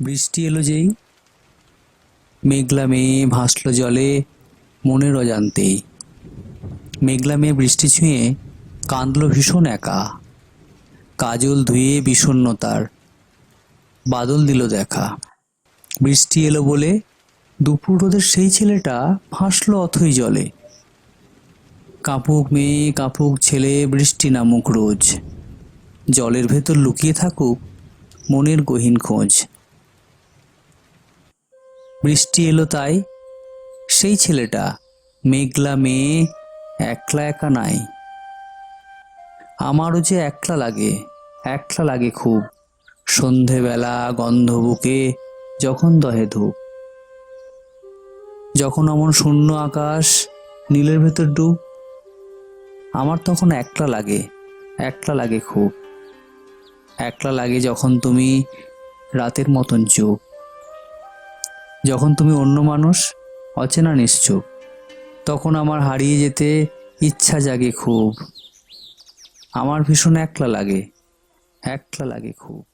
বৃষ্টি এলো যেই, মেঘলা মেয়ে ভাসল জলে মনের অজান্তেই মেঘলা মেয়ে বৃষ্টি ছুঁয়ে কাঁদল ভীষণ একা। কাজল ধুয়ে বিষণ্ণতার বাদল দিল দেখা। বৃষ্টি এলো বলে দুপুর রোদের সেই ছেলেটা ভাসলো অথই জলে। কাপুক মেয়ে, কাপুক ছেলে, বৃষ্টি নামুক রোজ। জলের ভেতর লুকিয়ে থাকুক মনের গহীন খোঁজ। বৃষ্টি এলো তাই। সেই ছেলেটা মেঘলা মেয়ে, একলা একা নাই। আমারও যে একলা লাগে একলা লাগে খুব। সন্ধেবেলা গন্ধ বুকে যখন দহে ধূপ। যখন অমন শূন্য আকাশ, নীলের ভেতর ডুব। আমার তখন একলা লাগে একলা লাগে খুব। একলা লাগে যখন তুমি রাতের মতন চুপ। যখন তুমি অন্য মানুষ, অচেনা নিশ্চুপ, তখন আমার হারিয়ে যেতে ইচ্ছা জাগে খুব। আমার ভীষণ একলা লাগে একলা লাগে খুব।